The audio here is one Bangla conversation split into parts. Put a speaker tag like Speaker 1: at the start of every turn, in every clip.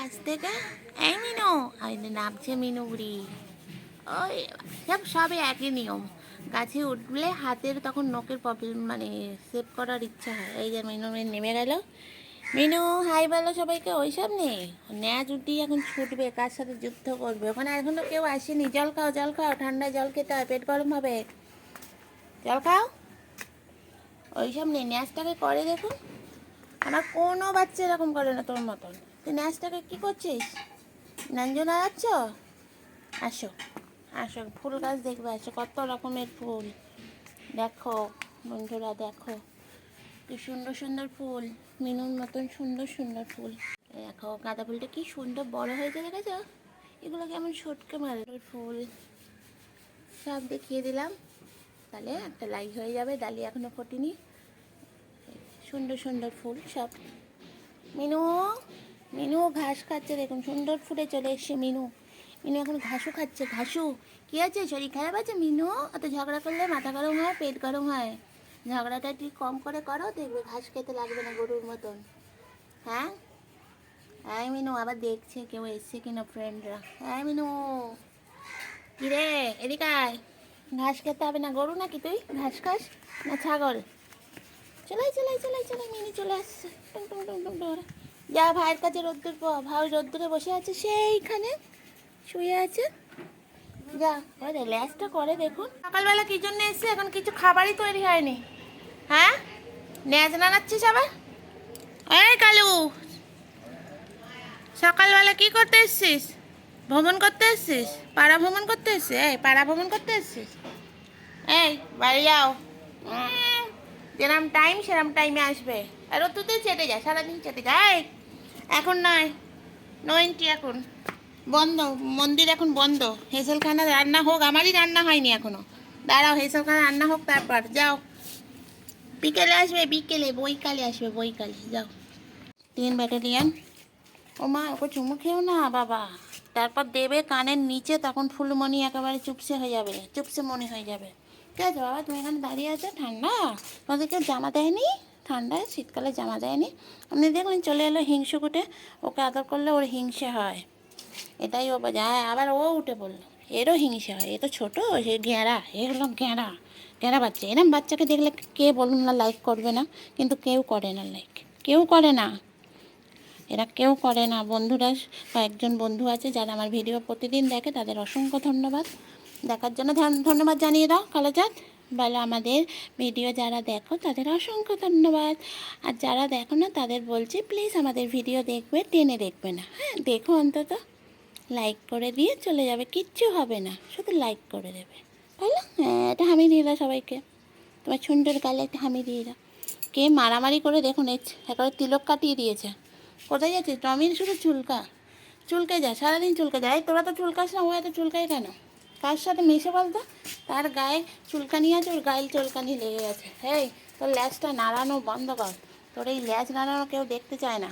Speaker 1: কাছ থেকে এই মিনু ওই নামছে মিনু বুড়ি। ওই, সব সবে একই নিয়ম। গাছে উঠলে হাতের তখন নখের প্রবলেম মানে সেভ করার ইচ্ছা হয়। এই যে মিনু নেমে গেল। মিনু, হাই বলো সবাইকে, ওইসব নেই? ন্যাচ উঠি এখন ছুটবে, কার সাথে যুদ্ধ করবে? ওখানে এখনও কেউ আসেনি। জল খাও জল খাও, ঠান্ডায় জল খেতে হয়, পেট গরম হবে। জল খাও। ওইসব নেই, ন্যাচটাকে করে দেখুন। আমার কোনো বাচ্চা এরকম করে না তোর মতন। তুই ন্যাচটাকে কী করছিস? নঞ্জনা যাচ্ছ আসো আসো, ফুল গাছ দেখবে, আসো, কত রকমের ফুল। দেখো, বন্ধুরা, দেখো, কি সুন্দর সুন্দর ফুল, মিনুর মতন সুন্দর সুন্দর ফুল। দেখো, গাঁদা ফুলটা কি সুন্দর বড় হয়েছে, দেখেছ? এগুলো কেমন সটকে মারে ফুল। সব দেখিয়ে দিলাম। তাহলে একটা লাইক হয়ে যাবে ডালি এখনও ফোটেনি। সুন্দর সুন্দর ফুল সব। মিনু মিনু ঘাস খাচ্ছে, দেখুন সুন্দর ফুটে চলে এসছে মিনু। মিনু এখন ঘাসও খাচ্ছে, ঘাসু। কি আছে? শরীর খারাপ আছে মিনু? অত ঝগড়া করলে মাথা গরম হয়, পেট গরম হয়। ঝগড়াটা একটু কম করে করো, দেখবে ঘাস খেতে লাগবে না গরুর মতন। হ্যাঁ? হ্যাঁ মিনু, আবার দেখছে কেউ এসছে কিনা ফ্রেন্ডরা হ্যাঁ মিনু। কিরে, এদিকে আয়। ঘাস খেতে হবে না গরু নাকি তুই? ঘাস খাস না ছাগল? চলাই চলাই চলাই চলাই, মিনি চলে আসছে। টুং টুং টুং টুং করে যা ভাইয়ের কাছে রোদ্দুর ভাই রোদ্দুরে বসে আছে সেইখানে শুয়ে আছে। যা, ওই ল্যাসটা করে দেখুন। সকালবেলা কি জন্য এসছে? এখন কিছু খাবারই তৈরি হয়নি। হ্যাঁ? ন্যাজ নাড়াচ্ছিস আবার? এই কালু, সকালবেলা কি করতে এসছিস? ভ্রমণ করতে এসছিস? পাড়া ভ্রমণ করতে এসছিস? এই, পাড়া ভ্রমণ করতে এসছিস? এই, বাড়ি যাও। যেরম টাইম সেরম টাইমে আসবে। আর তুই চেটে যায়, সারাদিন চেটে যায়। এখন নয় নয়নটি এখন। বন্ধ, মন্দির এখন বন্ধ। হেসেলখানা রান্না হোক, আমারই রান্না হয়নি এখনও। দাঁড়াও, হেসেলখানা রান্না হোক তারপর, যাও। বিকেলে আসবে, বিকেলে বইকালে আসবে বইকালে যাও। তিন ব্যাটালিয়ান ও মা, ওকে চুমু খেও না, বাবা। তারপর দেবে কানের নিচে, তখন ফুলমণি একেবারে চুপসে হয়ে যাবে, চুপসে মনে হয়ে যাবে। আছে বাবা তুমি এখানে দাঁড়িয়ে আছো, ঠান্ডা? তোমাদের কেউ জামা দেয়নি? ঠান্ডায় শীতকালে জামা দেয়নি। আপনি দেখলেন চলে এলো হিংসে কুটে। ওকে আদর করলে ওর হিংসে হয়। এটাই ও যায় আবার ও উঠে পড়ল। এরও হিংসে হয়। এ তো ছোটো, সে ঘেঁড়া এ হলো ঘেঁড়া ঘেঁড়া বাচ্চা। এরম বাচ্চাকে দেখলে কে বলুন না লাইক করবে না। কিন্তু কেউ করে না লাইক কেউ করে না। এরা কেউ করে না। বন্ধুরা, কয়েকজন বন্ধু আছে যারা আমার ভিডিও প্রতিদিন দেখে, তাদের অসংখ্য ধন্যবাদ। দেখার জন্য ধন- ধন্যবাদ জানিয়ে দাও কালাচাঁদ। বলো আমাদের ভিডিও যারা দেখো তাদের অসংখ্য ধন্যবাদ। আর যারা দেখো না তাদের বলছি প্লিজ আমাদের ভিডিও দেখবে, টেনে দেখবে না। হ্যাঁ দেখো অন্তত। লাইক করে দিয়ে চলে যাবে, কিচ্ছু হবে না, শুধু লাইক করে দেবে। বলো? হ্যাঁ এটা হামি দিয়ে দাও সবাইকে। তোমার সুন্দর গালে একটা হামি দিয়ে দাও। কে মারামারি করে দেখুন একেবারে তিলক কাটিয়ে দিয়েছে। কোথায় যাচ্ছে টমির শুধু চুলকা। চুলকে যা, সারাদিন চুলকে যায় তোরা তো চুলকাস না, ও এত চুলকায় কেন? কার সাথে মিশে বলতো? তার গায়ে চুলকানি আছে, ওর গায়ে চুলকানি লেগে গেছে। এই তোর ল্যাজটা নাড়ানো বন্ধ কর। তোর এই ল্যাজ নাড়ানো কেউ দেখতে চায় না।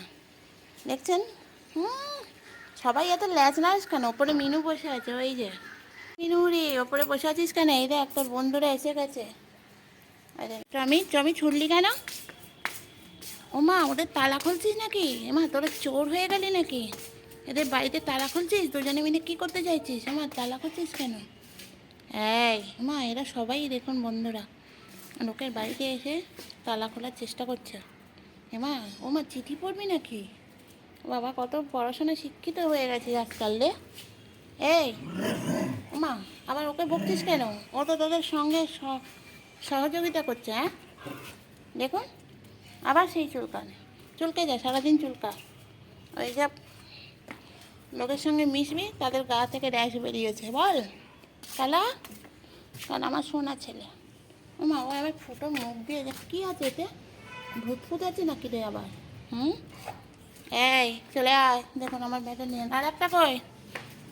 Speaker 1: দেখছেন? হুম, সবাই এত ল্যাজ নাড়িস কেন? ওপরে মিনু বসে আছে, ওই যে। মিনু রে, ওপরে বসে আছিস কেন? এই দেখ, তোর বন্ধুরা এসে গেছে। আরে, টমি টমি, ছুটলি কেন? ও মা ওদের তালা খুলছিস নাকি? এমা, তোরা চোর হয়ে গেলি নাকি? এদের বাড়িতে তালা খুলছিস? দুজনে মিলে কি করতে চাইছিস? আমার তালা খুলছিস কেন? এই মা এরা সবাই দেখুন বন্ধুরা। লোকের বাড়িতে এসে তালা খোলার চেষ্টা করছে। এমা ও মা চিঠি পড়বি নাকি? বাবা, কত পড়াশোনা শিক্ষিত হয়ে গেছে আজকাল রে। এই মা আবার ওকে বকছিস কেন? ও তো তোদের সঙ্গে সহযোগিতা করছে হ্যাঁ? দেখুন, আবার সেই চুলকানে। চুলকে যায় সারাদিন চুলকা। ওই যে লোকের সঙ্গে মিশবি, তাদের গা থেকে র্যাশ বেরিয়েছে, বল। কালা কারণ আমার সোনা ছেলে। মা ও আবার ফুটো মুখ দিয়ে কী আছে এতে? ভূত ফুত আছে নাকি রে আবার? হুম? এই, চলে আয়। দেখুন, আমার ব্যাটা নিয়ে আর একটা কই?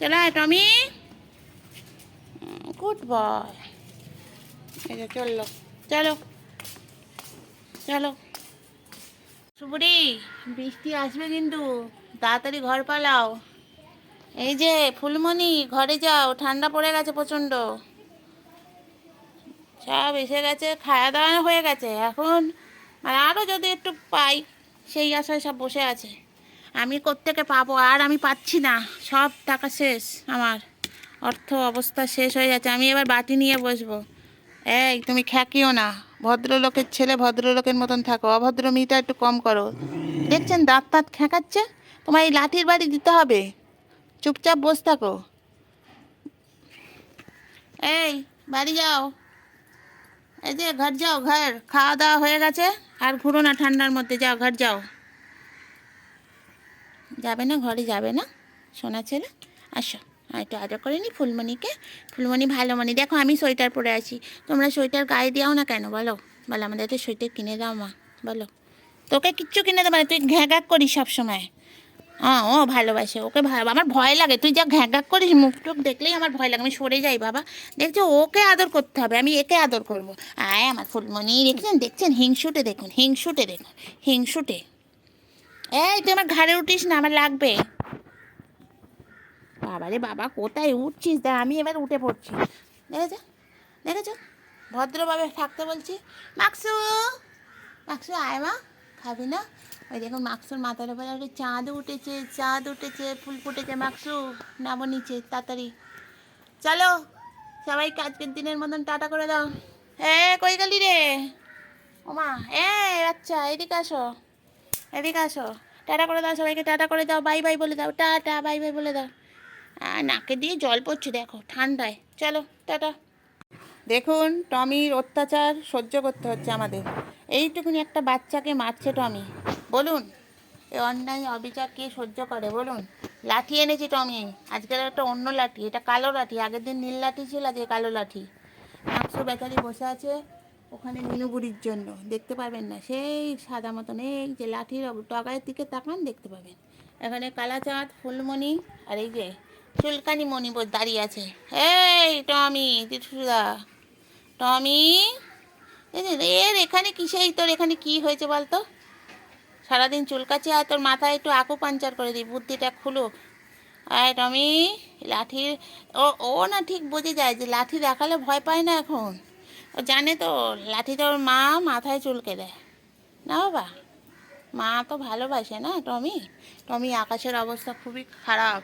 Speaker 1: চলে আয়, টমি। গুড বয় এই যে, চলল। চলো। চলো। সুপুরি, বৃষ্টি আসবে কিন্তু। তাড়াতাড়ি ঘর পালাও। এই যে ফুলমণি, ঘরে যাও, ঠান্ডা পড়ে গেছে প্রচণ্ড। সব এসে গেছে খাওয়া দাওয়া হয়ে গেছে। এখন আর আরও যদি একটু পাই, সেই আশায় সব বসে আছে। আমি কোত্থেকে পাবো? আর আমি পাচ্ছি না। সব টাকা শেষ আমার। অর্থ অবস্থা শেষ হয়ে যাচ্ছে। আমি এবার বাটি নিয়ে বসবো। এই, তুমি খ্যাকিও না। ভদ্রলোকের ছেলে ভদ্রলোকের মতন থাকো। অভদ্র মিটা একটু কম করো। দেখছেন দাঁত তাঁত খ্যাঁকাচ্ছে? তোমার এই লাঠির বাড়ি দিতে হবে। চুপচাপ বসে থাকো। এই, বাড়ি যাও। এই যে ঘর যাও, ঘর। খাওয়া দাওয়া হয়ে গেছে। আর ঘুরো না ঠান্ডার মধ্যে, যাও, ঘর যাও। যাবে না? ঘরে যাবে না? সোনা ছেলে? আসো। একটু আদর করে নি ফুলমণিকে। ফুলমণি ভালো মনি দেখো, আমি সোয়েটার পরে আছি। তোমরা সোয়েটার গায়ে দিও না কেন? বলো। বলো, আমাদের তো সোয়েটার কিনে দাও মা। বলো। তোকে কিচ্ছু কিনে দেবো না। তুই ঘ্যাঁঘ্যাক করিস সবসময়। হ্যাঁ ও ভালোবাসে, ওকে আমার ভয় লাগে। তুই যা ঘ্যাঁঘ্যাক করিস, মুখ টুক দেখলেই আমার ভয় লাগে। আমি সরে যাই বাবা। দেখছ ওকে আদর করতে হবে, আমি একে আদর করব। আয় আমার ফুলমণি, দেখছেন? দেখছেন? হিংসুটে দেখুন হিংসুটে দেখুন, হিংসুটে। এই, তুই আমার ঘাড়ে উঠিস না, আমার লাগবে। বাবারে বাবা, কোথায় উঠছিস? দা আমি এবার উঠে পড়ছি। দেখেছ? দেখেছ? ভদ্রভাবে থাকতে বলছি। মাকসু! মাকসু, আয় মা। খাবি না? ওই দেখুন, মাকসুর মাথার উপরে একটা চাঁদ উঠেছে চাঁদ উঠেছে, ফুল ফুটেছে মাকসু নামো নিচে, তাড়াতাড়ি। চলো, সবাইকে আজকের দিনের মতন টাটা করে দাও। এ, কই গেলি রে? ওমা এ আচ্ছা এদিকে আসো এদিকে আসো। টাটা করে দাও, সবাইকে টাটা করে দাও, বাই বাই বলে দাও, টাটা, বাই বাই বলে দাও। নাকে দিয়ে জল পড়ছে, দেখো, ঠান্ডায়। চলো, টাটা। দেখুন, টমির অত্যাচার সহ্য করতে হচ্ছে আমাদের। এইটুকুনি একটা বাচ্চাকে মারছে টমি। বলুন এ অন্যায়, অবিচার কে সহ্য করে? বলুন, লাঠি এনেছি টমি। আজকের একটা অন্য লাঠি, এটা কালো লাঠি। আগের দিন নীল লাঠি ছিল, আজকে কালো লাঠি। একশো বেচারি বসে আছে ওখানে মিনুবুড়ির জন্য। দেখতে পাবেন না, সেই সাদা মতন, এই যে লাঠির টগায়ের দিকে তাকান, দেখতে পাবেন। এখানে কালাচাঁদ, ফুলমণি আর এই যে চুলকানি মণি দাঁড়িয়ে আছে। এই টমি তীর্থদা টমি এর এখানে কিসেই তোর এখানে কি হয়েছে বলতো? সারাদিন চুলকাচ্ছে আর তোর মাথায় একটু আকু পাঞ্চার করে দিই, বুদ্ধিটা খুলুক আয় টমি, লাঠির, ও ও না ঠিক বুঝে যায় যে লাঠি দেখালে ভয় পায় না এখন। ও জানে তো, লাঠি তোর মা মাথায় চুলকে দেয়। না বাবা, মা তো ভালোবাসে না টমি? টমি, আকাশের অবস্থা খুবই খারাপ।